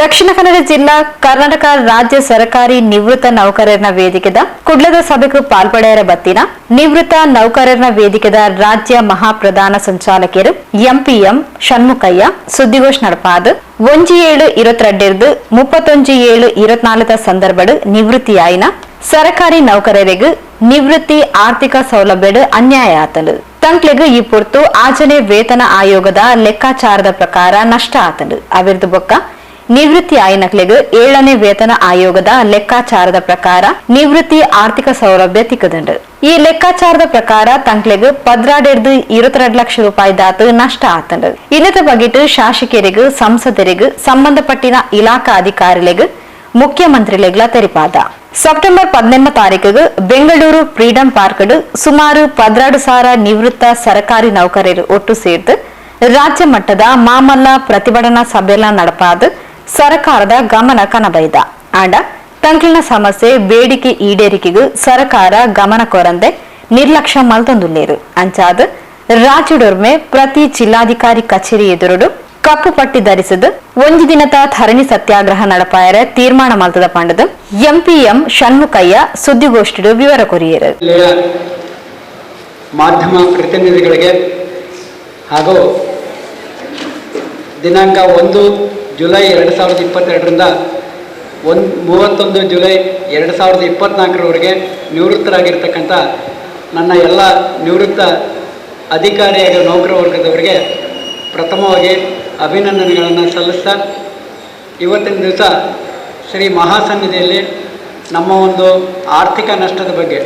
ದಕ್ಷಿಣ ಕನ್ನಡ ಜಿಲ್ಲಾ ಕರ್ನಾಟಕ ರಾಜ್ಯ ಸರ್ಕಾರಿ ನಿವೃತ್ತ ನೌಕರರ ವೇದಿಕೆದ ಕುಡ್ಲದ ಸಭೆಗೂ ಪಾಲ್ಪಡೆಯರ ಬತ್ತಿನ ನಿವೃತ್ತ ನೌಕರರ ವೇದಿಕೆದ ರಾಜ್ಯ ಮಹಾಪ್ರಧಾನ ಸಂಚಾಲಕರು ಎಂಪಿಎಂ ಷಣ್ಮುಖಯ್ಯ, ಸುದ್ದಿಗೋಷ್ಠಿ ನಡಪಾದು ಒಂಜಿ ಏಳು ಇರುವತ್ತೆರಡು ಮುಪ್ಪತ್ತೊಂಜಿ ಏಳು ಇರುವತ್ನಾಲ್ಕ ಸಂದರ್ಭಡು ನಿವೃತ್ತಿಯಾಯಿನ ಸರಕಾರಿ ನೌಕರರಿಗೆ ನಿವೃತ್ತಿ ಆರ್ಥಿಕ ಸೌಲಭ್ಯಡು ಅನ್ಯಾಯ ಆತಲು ತಂಕ್ಲೆಗ್ ಈ ಪೊರ್ತು ಆಚನೆ ವೇತನ ಆಯೋಗದ ಲೆಕ್ಕಾಚಾರದ ಪ್ರಕಾರ ನಷ್ಟ ಆತಲು ಅವಿರ್ದು ಬೊಕ್ಕ ನಿವೃತ್ತಿ ಆಯ್ನಕ್ಲೆಗ್ ಏಳನೇ ವೇತನ ಆಯೋಗದ ಲೆಕ್ಕಾಚಾರದ ಪ್ರಕಾರ ನಿವೃತ್ತಿ ಆರ್ಥಿಕ ಸೌಲಭ್ಯ ತಿಕ್ಕದುಂಡು ಈ ಲೆಕ್ಕಾಚಾರದ ಪ್ರಕಾರ ತಂಕ್ಲೆಗ್ ಪದ್ರಾಡೆರ್ದು ಇರುವತ್ತೆರಡು ಲಕ್ಷ ರೂಪಾಯಿ ದಾತು ನಷ್ಟ ಆತಂಡು ಇನ್ನದ ಬಗೆಟ್ ಶಾಸಕರಿಗೂ ಸಂಸದರಿಗೂ ಸಂಬಂಧಪಟ್ಟಿನ ಇಲಾಖಾ ಅಧಿಕಾರಿಲೆಗ್ ಮುಖ್ಯಮಂತ್ರಿಲೆಗ್ಲ ತೆರಿಪಾದ. ಸೆಪ್ಟೆಂಬರ್ ಪದಿನೆಂಟ ತಾರೀಕಿಗೆ ಬೆಂಗಳೂರು ಫ್ರೀಡಂ ಪಾರ್ಕ್ಡ್ ಸುಮಾರು ಪದ್ರಾಡು ಸಾವಿರ ನಿವೃತ್ತ ಸರ್ಕಾರಿ ನೌಕರರು ಒಟ್ಟು ಸೇರ್ದು ರಾಜ್ಯ ಮಟ್ಟದ ಮಾಮಲ್ಲ ಪ್ರತಿಭಟನಾ ಸಭೆಲ್ಲ ನಡಪಾದು ಸರ್ಕಾರದ ಗಮನ ಕನಬೈದ. ಆಂಡ ತಂಕ್ಲಿನ ಸಮಸ್ಯೆ, ಬೇಡಿಕೆ ಈಡೇರಿಕೆಗೂ ಸರ್ಕಾರ ಗಮನ ಕೊರಂದೆ ನಿರ್ಲಕ್ಷ್ಯ ಮಲ್ತೊಂದುಲ್ಲೇರು. ಅಂಚಾದ, ರಾಜ್ಯದೊರ್ಮೆ ಪ್ರತಿ ಜಿಲ್ಲಾಧಿಕಾರಿ ಕಚೇರಿ ಎದುರುಡು ಕಪ್ಪು ಪಟ್ಟಿ ಧರಿಸದು ಒಂದು ದಿನದ ಧರಣಿ ಸತ್ಯಾಗ್ರಹ ನಡಪಾಯರ ತೀರ್ಮಾನ ಮಲ್ತದ ಪಂಡದು ಎಂಪಿಎಂ ಷಣ್ಮುಖಯ್ಯ ಸುದ್ದಿಗೋಷ್ಠಿಡು ವಿವರ ಕೊರಿಯರು. ಮಾಧ್ಯಮ ಪ್ರತಿನಿಧಿಗಳಿಗೆ ಹಾಗೂ ದಿನಾಂಕ ಒಂದು ಜುಲೈ ಎರಡು ಸಾವಿರದ ಇಪ್ಪತ್ತೆರಡರಿಂದ ಒಂದು, ಮೂವತ್ತೊಂದು ಜುಲೈ ಎರಡು ಸಾವಿರದ ಇಪ್ಪತ್ತ್ನಾಲ್ಕರವರೆಗೆ ನಿವೃತ್ತರಾಗಿರ್ತಕ್ಕಂಥ ನನ್ನ ಎಲ್ಲ ನಿವೃತ್ತ ಅಧಿಕಾರಿ ಹಾಗೂ ನೌಕರ ವರ್ಗದವರಿಗೆ ಪ್ರಥಮವಾಗಿ ಅಭಿನಂದನೆಗಳನ್ನು ಸಲ್ಲಿಸ್ತಾ ಇವತ್ತಿನ ದಿವಸ ಶ್ರೀ ಮಹಾಸನ್ನಿಧಿಯಲ್ಲಿ ನಮ್ಮ ಒಂದು ಆರ್ಥಿಕ ನಷ್ಟದ ಬಗ್ಗೆ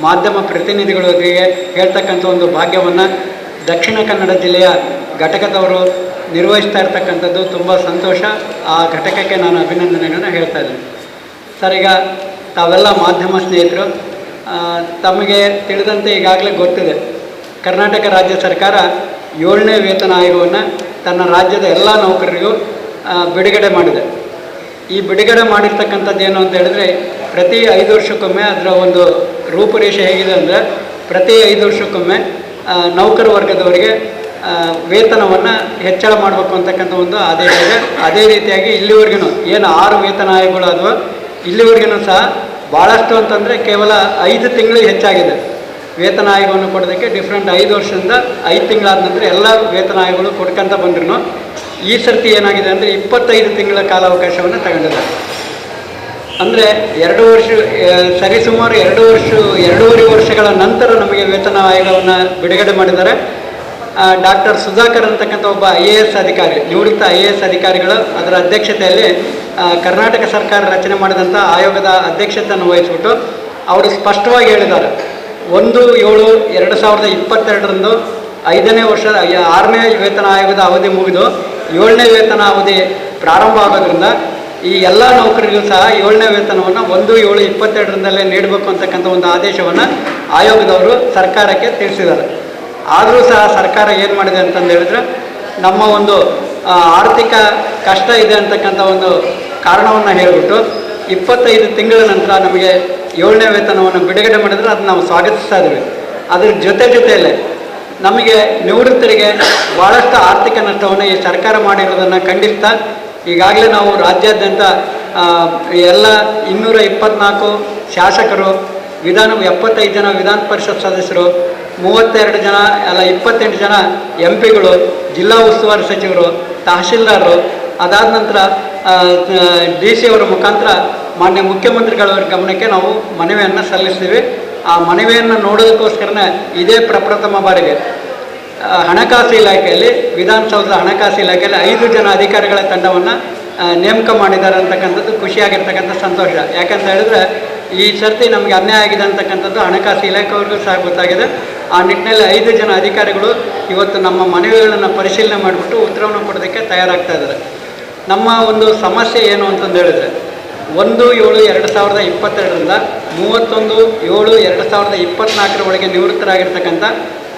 ಮಾಧ್ಯಮ ಪ್ರತಿನಿಧಿಗಳೊಂದಿಗೆ ಹೇಳ್ತಕ್ಕಂಥ ಒಂದು ಭಾಗ್ಯವನ್ನು ದಕ್ಷಿಣ ಕನ್ನಡ ಜಿಲ್ಲೆಯ ಘಟಕದವರು ನಿರ್ವಹಿಸ್ತಾ ಇರ್ತಕ್ಕಂಥದ್ದು ತುಂಬ ಸಂತೋಷ. ಆ ಘಟಕಕ್ಕೆ ನಾನು ಅಭಿನಂದನೆಗಳನ್ನು ಹೇಳ್ತಾ ಇದ್ದೀನಿ. ಸರ್, ಈಗ ತಾವೆಲ್ಲ ಮಾಧ್ಯಮ ಸ್ನೇಹಿತರು ತಮಗೆ ತಿಳಿದಂತೆ ಈಗಾಗಲೇ ಗೊತ್ತಿದೆ, ಕರ್ನಾಟಕ ರಾಜ್ಯ ಸರ್ಕಾರ ಏಳನೇ ವೇತನ ಆಯೋಗವನ್ನು ತನ್ನ ರಾಜ್ಯದ ಎಲ್ಲ ನೌಕರರಿಗೂ ಬಿಡುಗಡೆ ಮಾಡಿದೆ. ಈ ಬಿಡುಗಡೆ ಮಾಡಿರ್ತಕ್ಕಂಥದ್ದು ಏನು ಅಂತ ಹೇಳಿದ್ರೆ, ಪ್ರತಿ ಐದು ವರ್ಷಕ್ಕೊಮ್ಮೆ ಅದರ ಒಂದು ರೂಪುರೇಷೆ ಹೇಗಿದೆ ಅಂದರೆ, ಪ್ರತಿ ಐದು ವರ್ಷಕ್ಕೊಮ್ಮೆ ನೌಕರ ವರ್ಗದವರಿಗೆ ವೇತನವನ್ನು ಹೆಚ್ಚಳ ಮಾಡಬೇಕು ಅಂತಕ್ಕಂಥ ಒಂದು ಆದೇಶ ಇದೆ. ಅದೇ ರೀತಿಯಾಗಿ ಇಲ್ಲಿವರೆಗೂ ಏನು ಆರು ವೇತನ ಆಯೋಗಗಳು ಅಥವಾ ಇಲ್ಲಿವರೆಗೂ ಸಹ ಭಾಳಷ್ಟು ಅಂತಂದರೆ ಕೇವಲ ಐದು ತಿಂಗಳು ಹೆಚ್ಚಾಗಿದೆ. ವೇತನ ಆಯೋಗವನ್ನು ಕೊಡೋದಕ್ಕೆ ಡಿಫ್ರೆಂಟ್ ಐದು ವರ್ಷದಿಂದ ಐದು ತಿಂಗಳಾದ ನಂತರ ಎಲ್ಲ ವೇತನ ಆಯೋಗಗಳು ಕೊಡ್ಕೊಂತ ಬಂದ್ರು ಈ ಸರ್ತಿ ಏನಾಗಿದೆ ಅಂದರೆ ಇಪ್ಪತ್ತೈದು ತಿಂಗಳ ಕಾಲಾವಕಾಶವನ್ನು ತಗೊಂಡಿದ್ದಾರೆ. ಅಂದರೆ ಎರಡು ವರ್ಷ ಸರಿಸುಮಾರು ಎರಡು ವರ್ಷ, ಎರಡೂವರೆ ವರ್ಷಗಳ ನಂತರ ನಮಗೆ ವೇತನ ಆಯೋಗವನ್ನು ಬಿಡುಗಡೆ ಮಾಡಿದ್ದಾರೆ. ಡಾಕ್ಟರ್ ಸುಧಾಕರ್ ಅಂತಕ್ಕಂಥ ಒಬ್ಬ ಐ ಎ ಎಸ್ ಅಧಿಕಾರಿ, ನಿವೃತ್ತ ಐ ಎ ಎಸ್ ಅಧಿಕಾರಿಗಳು ಅದರ ಅಧ್ಯಕ್ಷತೆಯಲ್ಲಿ ಕರ್ನಾಟಕ ಸರ್ಕಾರ ರಚನೆ ಮಾಡಿದಂಥ ಆಯೋಗದ ಅಧ್ಯಕ್ಷತೆಯನ್ನು ವಹಿಸಿಬಿಟ್ಟು ಅವರು ಸ್ಪಷ್ಟವಾಗಿ ಹೇಳಿದ್ದಾರೆ. ಒಂದು ಏಳು ಎರಡು ಸಾವಿರದ ಇಪ್ಪತ್ತೆರಡರಂದು ಐದನೇ ವರ್ಷ ಆರನೇ ವೇತನ ಆಯೋಗದ ಅವಧಿ ಮುಗಿದು ಏಳನೇ ವೇತನ ಅವಧಿ ಪ್ರಾರಂಭ ಆಗೋದ್ರಿಂದ ಈ ಎಲ್ಲ ನೌಕರರಿಗೂ ಸಹ ಏಳನೇ ವೇತನವನ್ನು ಒಂದು ಏಳು ಇಪ್ಪತ್ತೆರಡರಿಂದಲೇ ನೀಡಬೇಕು ಅಂತಕ್ಕಂಥ ಒಂದು ಆದೇಶವನ್ನು ಆಯೋಗದವರು ಸರ್ಕಾರಕ್ಕೆ ತಿಳಿಸಿದ್ದಾರೆ. ಆದರೂ ಸಹ ಸರ್ಕಾರ ಏನು ಮಾಡಿದೆ ಅಂತಂದು ಹೇಳಿದ್ರೆ ನಮ್ಮ ಒಂದು ಆರ್ಥಿಕ ಕಷ್ಟ ಇದೆ ಅಂತಕ್ಕಂಥ ಒಂದು ಕಾರಣವನ್ನು ಹೇಳಿಬಿಟ್ಟು ಇಪ್ಪತ್ತೈದು ತಿಂಗಳ ನಂತರ ನಮಗೆ ಏಳನೇ ವೇತನವನ್ನು ಬಿಡುಗಡೆ ಮಾಡಿದ್ರೆ ಅದನ್ನ ನಾವು ಸ್ವಾಗತಿಸ್ತಾ ಇದ್ದೀವಿ ಅದ್ರ ಜೊತೆ ಜೊತೆಯಲ್ಲೇ ನಮಗೆ ನಿವೃತ್ತರಿಗೆ ಭಾಳಷ್ಟು ಆರ್ಥಿಕ ನಷ್ಟವನ್ನು ಈ ಸರ್ಕಾರ ಮಾಡಿರೋದನ್ನು ಖಂಡಿಸ್ತಾ ಈಗಾಗಲೇ ನಾವು ರಾಜ್ಯಾದ್ಯಂತ ಎಲ್ಲ ಇನ್ನೂರ ಇಪ್ಪತ್ನಾಲ್ಕು ಶಾಸಕರು, ವಿಧಾನ, ಎಪ್ಪತ್ತೈದು ಜನ ವಿಧಾನ ಪರಿಷತ್ ಸದಸ್ಯರು ಮೂವತ್ತೆರಡು ಜನ ಅಲ್ಲ, ಇಪ್ಪತ್ತೆಂಟು ಜನ ಎಂ ಪಿಗಳು, ಜಿಲ್ಲಾ ಉಸ್ತುವಾರಿ ಸಚಿವರು, ತಹಶೀಲ್ದಾರರು, ಅದಾದ ನಂತರ ಡಿ ಸಿ ಅವರ ಮುಖಾಂತರ ಮಾನ್ಯ ಮುಖ್ಯಮಂತ್ರಿಗಳವರ ಗಮನಕ್ಕೆ ನಾವು ಮನವಿಯನ್ನು ಸಲ್ಲಿಸ್ತೀವಿ. ಆ ಮನವಿಯನ್ನು ನೋಡೋದಕ್ಕೋಸ್ಕರನೇ ಇದೇ ಪ್ರಪ್ರಥಮ ಬಾರಿಗೆ ಹಣಕಾಸು ಇಲಾಖೆಯಲ್ಲಿ, ವಿಧಾನಸೌಧದ ಹಣಕಾಸು ಇಲಾಖೆಯಲ್ಲಿ ಐದು ಜನ ಅಧಿಕಾರಿಗಳ ತಂಡವನ್ನು ನೇಮಕ ಮಾಡಿದ್ದಾರೆ ಅಂತಕ್ಕಂಥದ್ದು ಖುಷಿಯಾಗಿರ್ತಕ್ಕಂಥ ಸಂತೋಷ. ಯಾಕಂತ ಹೇಳಿದ್ರೆ, ಈ ಸರ್ತಿ ನಮಗೆ ಅನ್ಯಾಯ ಆಗಿದೆ ಅಂತಕ್ಕಂಥದ್ದು ಹಣಕಾಸು ಇಲಾಖೆಯವ್ರಿಗೂ ಸಹ ಗೊತ್ತಾಗಿದೆ. ಆ ನಿಟ್ಟಿನಲ್ಲಿ ಐದು ಜನ ಅಧಿಕಾರಿಗಳು ಇವತ್ತು ನಮ್ಮ ಮನವಿಗಳನ್ನು ಪರಿಶೀಲನೆ ಮಾಡಿಬಿಟ್ಟು ಉತ್ತರವನ್ನು ಕೊಡೋದಕ್ಕೆ ತಯಾರಾಗ್ತಾ ಇದ್ದಾರೆ. ನಮ್ಮ ಒಂದು ಸಮಸ್ಯೆ ಏನು ಅಂತಂದು ಹೇಳಿದ್ರೆ, ಒಂದು ಏಳು ಎರಡು ಸಾವಿರದ ಇಪ್ಪತ್ತೆರಡರಿಂದ ಮೂವತ್ತೊಂದು ಏಳು ಎರಡು ಸಾವಿರದ ಇಪ್ಪತ್ತ್ನಾಲ್ಕರ ಒಳಗೆ ನಿವೃತ್ತರಾಗಿರ್ತಕ್ಕಂಥ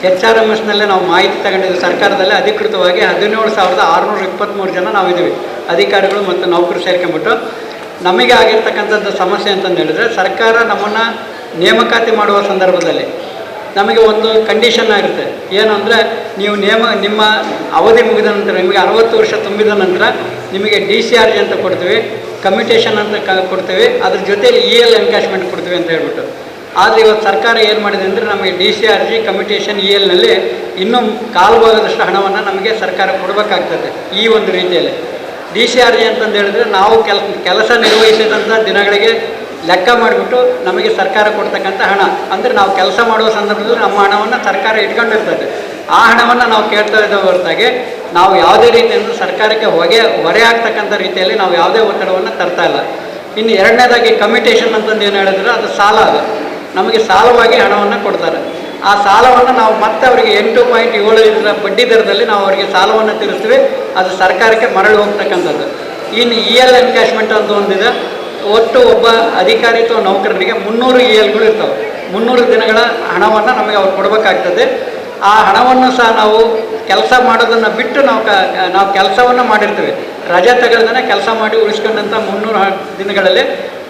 ಎಚ್ ಆರ್ ಎಂ ಎಸ್ನಲ್ಲೇ ನಾವು ಮಾಹಿತಿ ತಗೊಂಡಿದ್ದೀವಿ. ಸರ್ಕಾರದಲ್ಲಿ ಅಧಿಕೃತವಾಗಿ ಹದಿನೇಳು ಸಾವಿರದ ಆರುನೂರ ಇಪ್ಪತ್ತ್ಮೂರು ಜನ ನಾವಿದ್ದೀವಿ ಅಧಿಕಾರಿಗಳು ಮತ್ತು ನೌಕರು ಸೇರ್ಕೊಂಬಿಟ್ಟು ನಮಗೆ ಆಗಿರ್ತಕ್ಕಂಥದ್ದು ಸಮಸ್ಯೆ ಅಂತಂದು ಹೇಳಿದ್ರೆ, ಸರ್ಕಾರ ನಮ್ಮನ್ನು ನೇಮಕಾತಿ ಮಾಡುವ ಸಂದರ್ಭದಲ್ಲಿ ನಮಗೆ ಒಂದು ಕಂಡೀಷನ್ ಆಗಿರುತ್ತೆ ಏನು ಅಂದರೆ ನೀವು ನೇಮ, ನಿಮ್ಮ ಅವಧಿ ಮುಗಿದ ನಂತರ, ನಿಮಗೆ ಅರವತ್ತು ವರ್ಷ ತುಂಬಿದ ನಂತರ ನಿಮಗೆ ಡಿ ಸಿ ಆರ್ ಜಿ ಅಂತ ಕೊಡ್ತೀವಿ ಕಮ್ಯುಟೇಷನ್ ಅಂತ ಕ, ಕೊಡ್ತೀವಿ, ಅದ್ರ ಜೊತೆಯಲ್ಲಿ ಇ ಎಲ್ ಎನ್ಕ್ಯಾಶ್ಮೆಂಟ್ ಕೊಡ್ತೀವಿ ಅಂತ ಹೇಳ್ಬಿಟ್ಟು. ಆದರೆ ಇವತ್ತು ಸರ್ಕಾರ ಏನು ಮಾಡಿದೆ ಅಂದರೆ ನಮಗೆ D C R G commutation E ಎಲ್ನಲ್ಲಿ ಇನ್ನೂ ಕಾಲು ಭಾಗದಷ್ಟು ಹಣವನ್ನು ನಮಗೆ ಸರ್ಕಾರ ಕೊಡಬೇಕಾಗ್ತದೆ ಈ ಒಂದು ರೀತಿಯಲ್ಲಿ. ಡಿ ಸಿ ಆರ್ ಜಿ ಅಂತಂದು ಹೇಳಿದ್ರೆ ನಾವು ಕೆಲ, ಕೆಲಸ ನಿರ್ವಹಿಸಿದಂಥ ದಿನಗಳಿಗೆ ಲೆಕ್ಕ ಮಾಡಿಬಿಟ್ಟು ನಮಗೆ ಸರ್ಕಾರ ಕೊಡ್ತಕ್ಕಂಥ ಹಣ. ಅಂದರೆ ನಾವು ಕೆಲಸ ಮಾಡುವ ಸಂದರ್ಭದಲ್ಲಿ ನಮ್ಮ ಹಣವನ್ನು ಸರ್ಕಾರ ಇಟ್ಕೊಂಡಿರ್ತದೆ. ಆ ಹಣವನ್ನು ನಾವು ಕೇಳ್ತಾ ಇದ್ದ ಹೊರತಾಗಿ ನಾವು ಯಾವುದೇ ರೀತಿಯಿಂದ ಸರ್ಕಾರಕ್ಕೆ ಹೊಗೆ, ಹೊರೆ ಆಗ್ತಕ್ಕಂಥ ರೀತಿಯಲ್ಲಿ ನಾವು ಯಾವುದೇ ಒತ್ತಡವನ್ನು ತರ್ತಾ ಇಲ್ಲ. ಇನ್ನು ಎರಡನೇದಾಗಿ ಕಮಿಟೇಷನ್ ಅಂತಂದು ಏನು ಹೇಳಿದ್ರೆ ಅದು ಸಾಲ ಅದು. ನಮಗೆ ಸಾಲವಾಗಿ ಹಣವನ್ನು ಕೊಡ್ತಾರೆ. ಆ ಸಾಲವನ್ನು ನಾವು ಮತ್ತೆ ಅವರಿಗೆ ಎಂಟು ಪಾಯಿಂಟ್ ಏಳು ಇದರ ಬಡ್ಡಿ ದರದಲ್ಲಿ ನಾವು ಅವರಿಗೆ ಸಾಲವನ್ನು ತೀರಿಸ್ತೀವಿ. ಅದು ಸರ್ಕಾರಕ್ಕೆ ಮರಳಿ ಹೋಗ್ತಕ್ಕಂಥದ್ದು. ಇನ್ನು ಇ ಎಲ್ ಎನ್ಕ್ಯಾಶ್ಮೆಂಟ್ ಅಂತ ಒಂದಿದೆ. ಒಟ್ಟು ಒಬ್ಬ ಅಧಿಕಾರಿ ಅಥವಾ ನೌಕರನಿಗೆ ಮುನ್ನೂರು ಇ ಎಲ್ಗಳು ಇರ್ತವೆ. ಮುನ್ನೂರು ದಿನಗಳ ಹಣವನ್ನು ನಮಗೆ ಅವ್ರು ಕೊಡಬೇಕಾಗ್ತದೆ. ಆ ಹಣವನ್ನು ಸಹ ನಾವು ಕೆಲಸ ಮಾಡೋದನ್ನು ಬಿಟ್ಟು ನಾವು ಕ, ನಾವು ಕೆಲಸವನ್ನು ಮಾಡಿರ್ತೀವಿ. ರಜೆ ತಗೊಳ್ದೇ ಕೆಲಸ ಮಾಡಿ ಉಳಿಸ್ಕೊಂಡಂಥ ಮುನ್ನೂರು ದಿನಗಳಲ್ಲಿ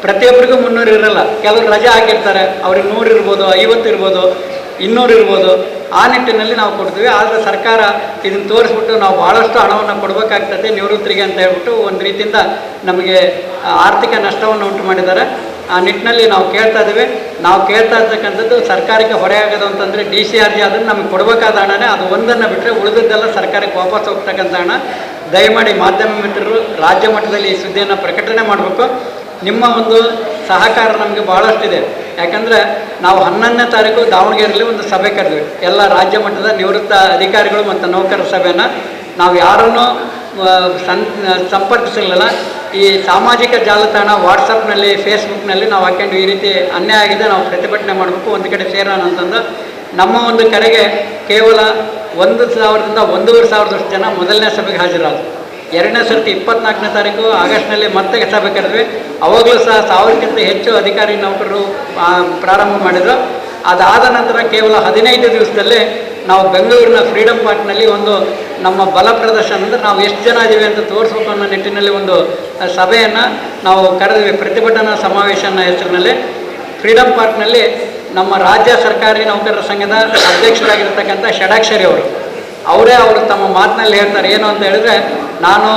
ಪ್ರತಿಯೊಬ್ಬರಿಗೂ ಮುನ್ನೂರು ಇರಲ್ಲ. ಕೆಲವರು ರಜೆ ಹಾಕಿರ್ತಾರೆ. ಅವ್ರಿಗೆ ನೂರು ಇರ್ಬೋದು, ಐವತ್ತು ಇರ್ಬೋದು, ಇನ್ನೂರು ಇರ್ಬೋದು. ಆ ನಿಟ್ಟಿನಲ್ಲಿ ನಾವು ಕೊಡ್ತೀವಿ. ಆದರೆ ಸರ್ಕಾರ ಇದನ್ನು ತೋರಿಸ್ಬಿಟ್ಟು ನಾವು ಭಾಳಷ್ಟು ಹಣವನ್ನು ಕೊಡಬೇಕಾಗ್ತದೆ ನಿವೃತ್ತರಿಗೆ ಅಂತ ಹೇಳ್ಬಿಟ್ಟು ಒಂದು ರೀತಿಯಿಂದ ನಮಗೆ ಆರ್ಥಿಕ ನಷ್ಟವನ್ನು ಉಂಟು ಮಾಡಿದ್ದಾರೆ. ಆ ನಿಟ್ಟಿನಲ್ಲಿ ನಾವು ಕೇಳ್ತಾ ಇದ್ದೀವಿ. ನಾವು ಕೇಳ್ತಾ ಇರ್ತಕ್ಕಂಥದ್ದು ಸರ್ಕಾರಕ್ಕೆ ಹೊರೆ ಆಗೋದು ಅಂತಂದರೆ ಡಿ ಸಿ ಆರ್ ಜಿ ಅದನ್ನು ನಮಗೆ ಕೊಡಬೇಕಾದ ಹಣನೇ. ಅದು ಒಂದನ್ನು ಬಿಟ್ಟರೆ ಉಳಿದದ್ದೆಲ್ಲ ಸರ್ಕಾರಕ್ಕೆ ವಾಪಸ್ ಹೋಗ್ತಕ್ಕಂಥ ಹಣ. ದಯಮಾಡಿ ಮಾಧ್ಯಮ ಮಿತ್ರರು, ರಾಜ್ಯ ಮಟ್ಟದಲ್ಲಿ ಈ ಸುದ್ದಿಯನ್ನು ಪ್ರಕಟಣೆ ಮಾಡಬೇಕು. ನಿಮ್ಮ ಒಂದು ಸಹಕಾರ ನಮಗೆ ಭಾಳಷ್ಟಿದೆ ಯಾಕಂದರೆ ನಾವು ಹನ್ನೊಂದನೇ ತಾರೀಕು ದಾವಣಗೆರೆಯಲ್ಲಿ ಒಂದು ಸಭೆ ಕರೆದ್ವಿ. ಎಲ್ಲ ರಾಜ್ಯ ಮಟ್ಟದ ನಿವೃತ್ತ ಅಧಿಕಾರಿಗಳು ಮತ್ತು ನೌಕರರ ಸಭೆಯನ್ನು. ನಾವು ಯಾರನ್ನೂ ಸಂ ಸಂಪರ್ಕಿಸಲಿಲ್ಲ. ಈ ಸಾಮಾಜಿಕ ಜಾಲತಾಣ ವಾಟ್ಸಪ್ನಲ್ಲಿ, ಫೇಸ್ಬುಕ್ನಲ್ಲಿ ನಾವು ಹಾಕೊಂಡು ಈ ರೀತಿ ಅನ್ಯಾಯ ಆಗಿದೆ, ನಾವು ಪ್ರತಿಭಟನೆ ಮಾಡಬೇಕು, ಒಂದು ಕಡೆ ಸೇರೋಣ ಅಂತಂದು ನಮ್ಮ ಒಂದು ಕರೆಗೆ ಕೇವಲ ಒಂದು ಸಾವಿರದಿಂದ ಒಂದೂವರೆ ಸಾವಿರದಷ್ಟು ಜನ ಮೊದಲನೇ ಸಭೆಗೆ ಹಾಜರಾದರು. ಎರಡನೇ ಸರ್ತಿ ಇಪ್ಪತ್ನಾಲ್ಕನೇ ತಾರೀಕು, ಆಗಸ್ಟ್ನಲ್ಲಿ ಮತ್ತೆ ಸಭೆ ಕರೆದ್ವಿ. ಅವಾಗಲೂ ಸಹ ಸಾವಿರಕ್ಕಿಂತ ಹೆಚ್ಚು ಅಧಿಕಾರಿ ನೌಕರರು ಪ್ರಾರಂಭ ಮಾಡಿದರು. ಅದಾದ ನಂತರ ಕೇವಲ ಹದಿನೈದು ದಿವಸದಲ್ಲಿ ನಾವು ಬೆಂಗಳೂರಿನ ಫ್ರೀಡಮ್ ಪಾರ್ಕ್ನಲ್ಲಿ ಒಂದು ನಮ್ಮ ಬಲ ಪ್ರದರ್ಶನ ಅಂದರೆ ನಾವು ಎಷ್ಟು ಜನ ಇದ್ದೀವಿ ಅಂತ ತೋರಿಸ್ಬೇಕು ಅನ್ನೋ ನಿಟ್ಟಿನಲ್ಲಿ ಒಂದು ಸಭೆಯನ್ನು ನಾವು ಕರೆದ್ವಿ ಪ್ರತಿಭಟನಾ ಸಮಾವೇಶ ಅನ್ನೋ ಹೆಸರಿನಲ್ಲಿ ಫ್ರೀಡಮ್ ಪಾರ್ಕ್ನಲ್ಲಿ ನಮ್ಮ ರಾಜ್ಯ ಸರ್ಕಾರಿ ನೌಕರರ ಸಂಘದ ಅಧ್ಯಕ್ಷರಾಗಿರ್ತಕ್ಕಂಥ ಷಡಾಕ್ಷರಿ ಅವರು, ಅವರೇ ಅವರು ತಮ್ಮ ಮಾತಿನಲ್ಲಿ ಹೇಳ್ತಾರೆ. ಏನು ಅಂತ ಹೇಳಿದ್ರೆ, ನಾನು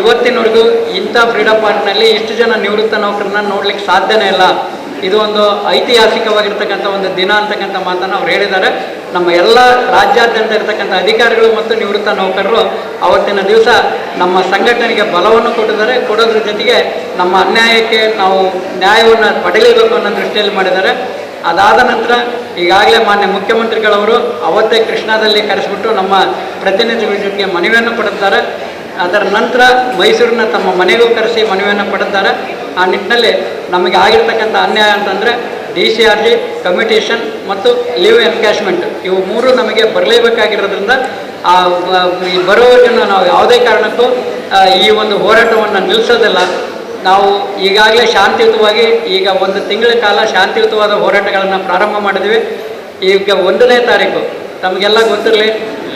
ಇವತ್ತಿನವರೆಗೂ ಇಂಥ ಫ್ರೀಡಮ್ ಪಾರ್ಕ್ನಲ್ಲಿ ಇಷ್ಟು ಜನ ನಿವೃತ್ತ ನೌಕರನ್ನ ನೋಡ್ಲಿಕ್ಕೆ ಸಾಧ್ಯನೇ ಇಲ್ಲ. ಇದು ಒಂದು ಐತಿಹಾಸಿಕವಾಗಿರ್ತಕ್ಕಂಥ ಒಂದು ದಿನ ಅಂತಕ್ಕಂಥ ಮಾತನ್ನು ಅವ್ರು ಹೇಳಿದ್ದಾರೆ. ನಮ್ಮ ಎಲ್ಲ ರಾಜ್ಯಾದ್ಯಂತ ಇರತಕ್ಕಂಥ ಅಧಿಕಾರಿಗಳು ಮತ್ತು ನಿವೃತ್ತ ನೌಕರರು ಅವತ್ತಿನ ದಿವಸ ನಮ್ಮ ಸಂಘಟನೆಗೆ ಬಲವನ್ನು ಕೊಟ್ಟಿದ್ದಾರೆ. ಕೊಡೋದ್ರ ಜೊತೆಗೆ ನಮ್ಮ ಅನ್ಯಾಯಕ್ಕೆ ನಾವು ನ್ಯಾಯವನ್ನು ಪಡೆಯಲೇಬೇಕು ಅನ್ನೋ ದೃಷ್ಟಿಯಲ್ಲಿ ಮಾಡಿದ್ದಾರೆ. ಅದಾದ ನಂತರ ಈಗಾಗಲೇ ಮಾನ್ಯ ಮುಖ್ಯಮಂತ್ರಿಗಳವರು ಅವತ್ತೇ ಕೃಷ್ಣಾದಲ್ಲಿ ಕರೆಸಿಬಿಟ್ಟು ನಮ್ಮ ಪ್ರತಿನಿಧಿಗಳ ಜೊತೆಗೆ ಮನವಿಯನ್ನು ಪಡೆದಿದ್ದಾರೆ. ಅದರ ನಂತರ ಮೈಸೂರಿನ ತಮ್ಮ ಮನೆಗೂ ಕರೆಸಿ ಮನವಿಯನ್ನು ಪಡೆದಿದ್ದಾರೆ. ಆ ನಿಟ್ಟಿನಲ್ಲಿ ನಮಗೆ ಆಗಿರ್ತಕ್ಕಂಥ ಅನ್ಯಾಯ ಅಂತಂದರೆ D C R G commutation ಮತ್ತು ಲೀವ್ ಎನ್ಕ್ಯಾಶ್ಮೆಂಟ್ ಇವು ಮೂರು ನಮಗೆ ಬರಲೇಬೇಕಾಗಿರೋದ್ರಿಂದ, ಆ ಬ- ನಾವು ಯಾವುದೇ ಕಾರಣಕ್ಕೂ ಈ ಒಂದು ಹೋರಾಟವನ್ನು ನಿಲ್ಲಿಸೋದಿಲ್ಲ ನಾವು ಈಗಾಗಲೇ ಶಾಂತಿಯುತವಾಗಿ, ಈಗ ಒಂದು ತಿಂಗಳ ಕಾಲ ಶಾಂತಿಯುತವಾದ ಹೋರಾಟಗಳನ್ನು ಪ್ರಾರಂಭ ಮಾಡಿದ್ವಿ. ಈಗ ಒಂದನೇ ತಾರೀಕು, ತಮಗೆಲ್ಲ ಗೊತ್ತಿರಲಿ,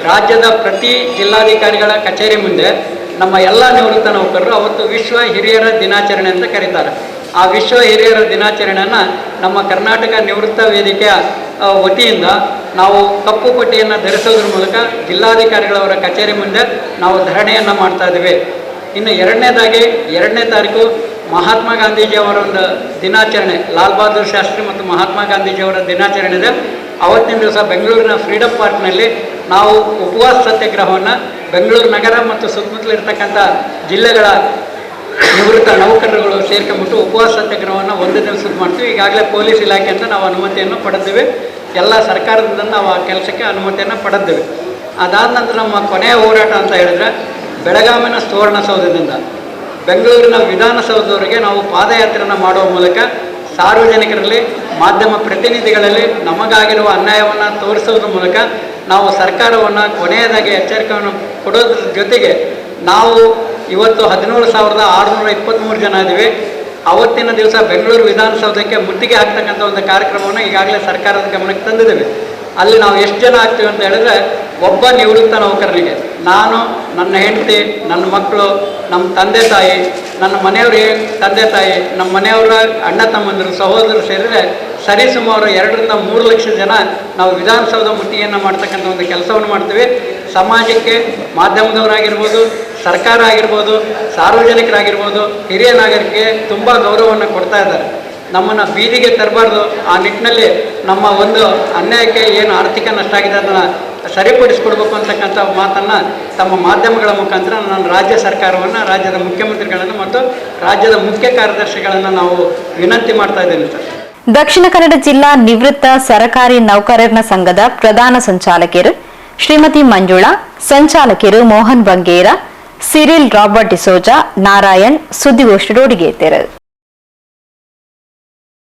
ರಾಜ್ಯದ ಪ್ರತಿ ಜಿಲ್ಲಾಧಿಕಾರಿಗಳ ಕಚೇರಿ ಮುಂದೆ ನಮ್ಮ ಎಲ್ಲ ನಿವೃತ್ತ ನೌಕರರು ಅವತ್ತು ವಿಶ್ವ ಹಿರಿಯರ ದಿನಾಚರಣೆ ಅಂತ ಕರೀತಾರೆ. ಆ ವಿಶ್ವ ಹಿರಿಯರ ದಿನಾಚರಣೆಯನ್ನು ನಮ್ಮ ಕರ್ನಾಟಕ ನಿವೃತ್ತ ವೇದಿಕೆಯ ವತಿಯಿಂದ ನಾವು ಕಪ್ಪು ಪಟ್ಟಿಯನ್ನು ಧರಿಸೋದ್ರ ಮೂಲಕ ಜಿಲ್ಲಾಧಿಕಾರಿಗಳವರ ಕಚೇರಿ ಮುಂದೆ ನಾವು ಧರಣಿಯನ್ನು ಮಾಡ್ತಾ ಇದ್ದೀವಿ. ಇನ್ನು ಎರಡನೇದಾಗಿ, ಎರಡನೇ ತಾರೀಕು ಮಹಾತ್ಮ ಗಾಂಧೀಜಿಯವರ ಒಂದು ದಿನಾಚರಣೆ, ಲಾಲ್ ಬಹದ್ದೂರ್ ಶಾಸ್ತ್ರಿ ಮತ್ತು ಮಹಾತ್ಮ ಗಾಂಧೀಜಿಯವರ ದಿನಾಚರಣೆ ಇದೆ. ಅವತ್ತಿನ ದಿವಸ ಬೆಂಗಳೂರಿನ ಫ್ರೀಡಮ್ ಪಾರ್ಕ್ನಲ್ಲಿ ನಾವು ಉಪವಾಸ ಸತ್ಯಾಗ್ರಹವನ್ನು ಬೆಂಗಳೂರು ನಗರ ಮತ್ತು ಸುತ್ತಮುತ್ತಲಿರ್ತಕ್ಕಂಥ ಜಿಲ್ಲೆಗಳ ನಿವೃತ್ತ ನೌಕರರುಗಳು ಸೇರ್ಕೊಂಬಿಟ್ಟು ಉಪವಾಸ ಸತ್ಯಾಗ್ರಹವನ್ನು ಒಂದು ದಿವಸದ ಮಾಡ್ತೀವಿ. ಈಗಾಗಲೇ ಪೊಲೀಸ್ ಇಲಾಖೆಯಿಂದ ನಾವು ಅನುಮತಿಯನ್ನು ಪಡೆದಿವೆ. ಎಲ್ಲ ಸರ್ಕಾರದಿಂದ ನಾವು ಆ ಕೆಲಸಕ್ಕೆ ಅನುಮತಿಯನ್ನು ಪಡೆದಿವೆ. ಅದಾದ ನಂತರ ನಮ್ಮ ಕೊನೆಯ ಹೋರಾಟ ಅಂತ ಹೇಳಿದ್ರೆ ಬೆಳಗಾವಿನ ಸುವರ್ಣಸೌಧದಿಂದ ಬೆಂಗಳೂರಿನ ವಿಧಾನಸೌಧದವರೆಗೆ ನಾವು ಪಾದಯಾತ್ರೆಯನ್ನು ಮಾಡುವ ಮೂಲಕ ಸಾರ್ವಜನಿಕರಲ್ಲಿ, ಮಾಧ್ಯಮ ಪ್ರತಿನಿಧಿಗಳಲ್ಲಿ ನಮಗಾಗಿರುವ ಅನ್ಯಾಯವನ್ನು ತೋರಿಸೋದ್ರ ಮೂಲಕ ನಾವು ಸರ್ಕಾರವನ್ನು ಕೊನೆಯದಾಗಿ ಎಚ್ಚರಿಕೆಯನ್ನು ಕೊಡೋದ್ರ ಜೊತೆಗೆ ನಾವು ಇವತ್ತು ಹದಿನೇಳು ಸಾವಿರದ ಆರುನೂರ ಇಪ್ಪತ್ತ್ಮೂರು ಜನ ಇದ್ದೀವಿ. ಅವತ್ತಿನ ದಿವಸ ಬೆಂಗಳೂರು ವಿಧಾನಸೌಧಕ್ಕೆ ಮುತ್ತಿಗೆ ಹಾಕ್ತಕ್ಕಂಥ ಒಂದು ಕಾರ್ಯಕ್ರಮವನ್ನು ಈಗಾಗಲೇ ಸರ್ಕಾರದ ಗಮನಕ್ಕೆ ತಂದಿದ್ದೇವೆ. ಅಲ್ಲಿ ನಾವು ಎಷ್ಟು ಜನ ಆಗ್ತೀವಿ ಅಂತ ಹೇಳಿದ್ರೆ ಒಬ್ಬ ನಿವೃತ್ತ ನೌಕರನಿಗೆ ನಾನು, ನನ್ನ ಹೆಂಡತಿ, ನನ್ನ ಮಕ್ಕಳು, ನಮ್ಮ ತಂದೆ ತಾಯಿ, ನನ್ನ ಮನೆಯವ್ರ ತಂದೆ ತಾಯಿ, ನಮ್ಮ ಮನೆಯವರ ಅಣ್ಣ ತಮ್ಮಂದಿರು, ಸಹೋದರರು ಸೇರಿದರೆ ಸರಿಸುಮಾರು ಎರಡರಿಂದ ಮೂರು ಲಕ್ಷ ಜನ ನಾವು ವಿಧಾನಸೌಧ ಮುತ್ತಿಗೆಯನ್ನು ಮಾಡ್ತಕ್ಕಂಥ ಒಂದು ಕೆಲಸವನ್ನು ಮಾಡ್ತೀವಿ. ಸಮಾಜಕ್ಕೆ ಮಾಧ್ಯಮದವರಾಗಿರ್ಬೋದು ಸರ್ಕಾರ ಆಗಿರ್ಬೋದು ಸಾರ್ವಜನಿಕರಾಗಿರ್ಬೋದು, ಹಿರಿಯ ನಾಗರಿಕರಿಗೆ ತುಂಬ ಗೌರವವನ್ನು ಕೊಡ್ತಾ ಇದ್ದಾರೆ. ನಮ್ಮನ್ನು ಬೀದಿಗೆ ತರಬಾರ್ದು. ಆ ನಿಟ್ಟಿನಲ್ಲಿ ನಮ್ಮ ಒಂದು ಅನ್ಯಾಯಕ್ಕೆ ಏನು ಆರ್ಥಿಕ ನಷ್ಟ ಆಗಿದೆ ಅದನ್ನು ಸರಿಪಡಿಸ್ಕೊಡ್ಬೇಕು ಅಂತಕ್ಕಂಥ ಮಾತನ್ನು ತಮ್ಮ ಮಾಧ್ಯಮಗಳ ಮುಖಾಂತರ ನಾನು ರಾಜ್ಯ ಸರ್ಕಾರವನ್ನು, ರಾಜ್ಯದ ಮುಖ್ಯಮಂತ್ರಿಗಳನ್ನು ಮತ್ತು ರಾಜ್ಯದ ಮುಖ್ಯ ಕಾರ್ಯದರ್ಶಿಗಳನ್ನು ನಾವು ವಿನಂತಿ ಮಾಡ್ತಾ ಇದ್ದೇನೆ ಸರ್. ದಕ್ಷಿಣ ಕನ್ನಡ ಜಿಲ್ಲಾ ನಿವೃತ್ತ ಸರಕಾರಿ ನೌಕರರ ಸಂಘದ ಪ್ರಧಾನ ಸಂಚಾಲಕಿಯರು ಶ್ರೀಮತಿ ಮಂಜುಳಾ, ಸಂಚಾಲಕಿಯರು ಮೋಹನ್ ಬಂಗೇರ ಸಿರಿಲ್ ರಾಬರ್ಟ್ ಡಿಸೋಜಾ ನಾರಾಯಣ್ ಸುದ್ದಿಗೋಷ್ಠಿಯೊಡಿಗೆ ತೆರರು